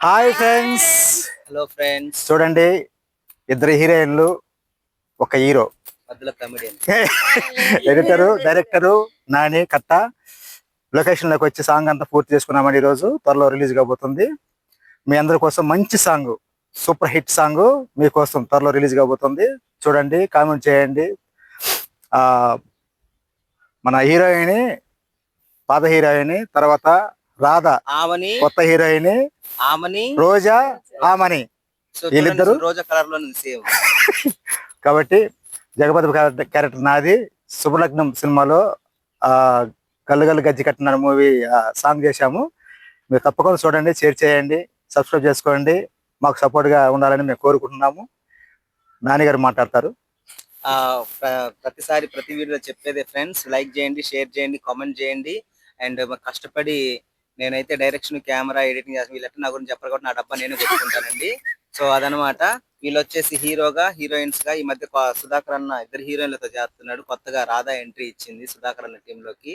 Hi friends hello friends చూడండి ఇద్దరు హీరోయిన్లు ఒక హీరో. ఎడిటరు డైరెక్టరు నాని కట్ట లొకేషన్లోకి వచ్చి సాంగ్ అంతా పూర్తి చేసుకున్నామండి ఈరోజు. త్వరలో రిలీజ్ కాబోతుంది. మీ అందరి కోసం మంచి సాంగ్ సూపర్ హిట్ సాంగ్ మీకోసం త్వరలో రిలీజ్ కాబోతుంది. చూడండి కామెంట్ చేయండి. ఆ మన హీరోయిన్ పాత హీరోయిన్ తర్వాత రాధ ఆమని కొత్త హీరోయిన్ ఆమని రోజా ఆమని. వీళ్ళిద్దరు? రోజా కలర్లో సేమ్. కాబట్టి జగపతి క్యారెక్టర్- నాది. శుభలగ్నం సినిమాలో ఆ గల్లు గజ్జి కట్టిన మూవీ సాంగ్ చేశాము. మీరు తప్పకుండా చూడండి షేర్ చేయండి సబ్స్క్రైబ్ చేసుకోండి. మాకు సపోర్ట్గా ఉండాలని మేము కోరుకుంటున్నాము. నాన్నగారు మాట్లాడతారు. ప్రతిసారి ప్రతి వీడియోలో చెప్పేదే ఫ్రెండ్స్. లైక్ చేయండి షేర్ చేయండి కామెంట్ చేయండి. అండ్ కష్టపడి నేనైతే డైరెక్షన్ కెమెరా ఎడిటింగ్ చేస్తాను వీళ్ళంటే నా గురించి చెప్పరు కాబట్టి నా డబ్బా నేను కొట్టుకుంటానండి. సో అదనమాట వీళ్ళు వచ్చేసి హీరోగా హీరోయిన్స్గా ఈ మధ్య సుధాకర్ అన్న ఇద్దరు హీరోయిన్లతో చేస్తున్నాడు. కొత్తగా రాధా ఎంట్రీ ఇచ్చింది సుధాకర్ అన్న టీంలోకి. లోకి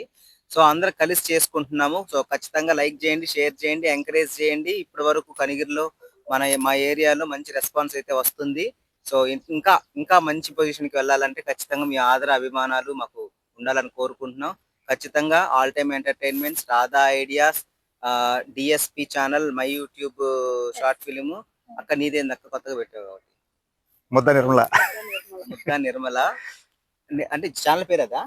సో అందరు కలిసి చేసుకుంటున్నాము. సో ఖచ్చితంగా లైక్ చేయండి షేర్ చేయండి ఎంకరేజ్ చేయండి. ఇప్పటి వరకు కనిగిరిలో మన మా ఏరియాలో మంచి రెస్పాన్స్ అయితే వస్తుంది. సో ఇంకా ఇంకా మంచి పొజిషన్కి వెళ్ళాలంటే ఖచ్చితంగా మీ ఆదర అభిమానాలు మాకు ఉండాలని కోరుకుంటున్నాం. ఖచ్చితంగా all time entertainments Radha ideas DSP channel my YouTube short film అక్క నీదేంది అక్క కొత్తగా పెట్టావు కాబట్టి. ముద్ద నిర్మల. ముద్దా నిర్మల. అంటే ఛానల్ పేరు అదా?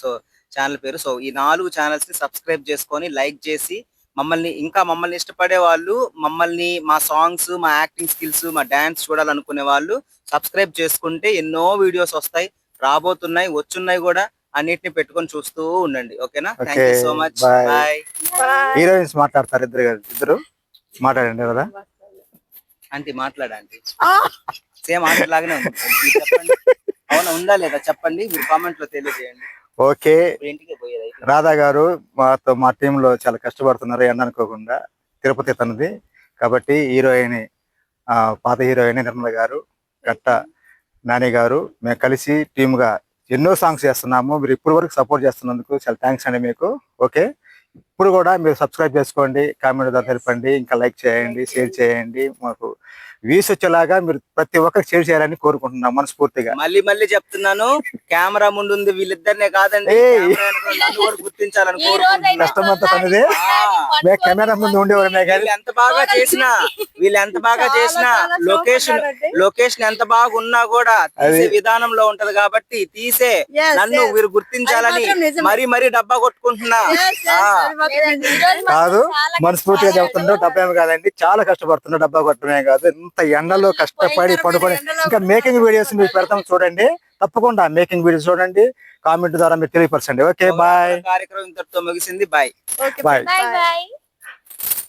సో ఛానల్ పేరు. సో ఈ నాలుగు ఛానల్స్ని సబ్స్క్రైబ్ చేసుకొని లైక్ చేసి మమ్మల్ని ఇంకా మమ్మల్ని ఇష్టపడే వాళ్ళు మమ్మల్ని మా సాంగ్స్ మా యాక్టింగ్ స్కిల్స్ మా డాన్స్ చూడాలనుకునే వాళ్ళు సబ్స్క్రైబ్ చేసుకుంటే ఎన్నో వీడియోస్ వస్తాయి రాబోతున్నాయి వచ్చున్నాయి కూడా. అన్నిటిని పెట్టుకొని చూస్తూ ఉండండి. ఓకేనా? Thank you so much. Bye heroines మాట్లాడతారు ఇద్దరు ఇద్దరు? మాట్లాడండి కదా? ఆంటీ మాట్లాడండి సేమ్ ఆంటీ లాగానే ఉంది. చెప్పండి. అవునా ఉందా లేదా? చెప్పండి. మీరు కామెంట్లో తెలియజేయండి. ఓకే. రాధా గారు మాతో మా టీమ్లో చాలా కష్టపడుతున్నారు అని అనుకోకుండా. తిరుపతి తనది. కాబట్టి హీరోయిన్ ఆ, పాత హీరోయిన్ నిర్మల గారు కట్ట నాని గారు మేము కలిసి టీమ్గా ఎన్నో సాంగ్స్ చేస్తున్నాము. మీరు ఇప్పటి వరకు సపోర్ట్ చేస్తున్నందుకు చాలా థ్యాంక్స్ అండి మీకు. ఓకే ఇప్పుడు కూడా మీరు సబ్స్క్రైబ్ చేసుకోండి కామెంట్ ద్వారా తెలపండి ఇంకా లైక్ చేయండి షేర్ చేయండి. మాకు వ్యూస్ వచ్చేలాగా మీరు ప్రతి ఒక్కరికి షేర్ చేయాలని కోరుకుంటున్నాం మనస్ఫూర్తిగా. మళ్ళీ మళ్ళీ చెప్తున్నాను కెమెరా ముందు ఉంది వీళ్ళిద్దరినే కాదండి గుర్తించాలని రోజైనా కష్టం అంతా కెమెరా ముందు ఉండేవారమే కానీ. ఎంత బాగా చేసినా వీళ్ళు ఎంత బాగా చేసినా లొకేషన్ లొకేషన్ ఎంత బాగున్నా కూడా తీసే విధానంలో ఉంటది కాబట్టి తీసే నన్ను. వీరు గుర్తించాలని. మరీ మరీ డబ్బా కొట్టుకుంటున్నా. ఆ, కాదు మనస్ఫూర్తిగా చెప్తుండ్రు డబ్బా ఏమి కాదండి. చాలా కష్టపడుతున్నా డబ్బా కొట్టడమే కాదు. ఇంత ఎండలో కష్టపడి పడుకొని ఇంకా మేకింగ్ వీడియోస్ మీరు పెడతాం చూడండి. తప్పకుండా మేకింగ్ వీడియోస్ చూడండి. కామెంట్ ద్వారా మీరు తెలియపరచండి. Okay bye. కార్యక్రమం ఇంతటితో ముగిసింది. బాయ్. Bye bye.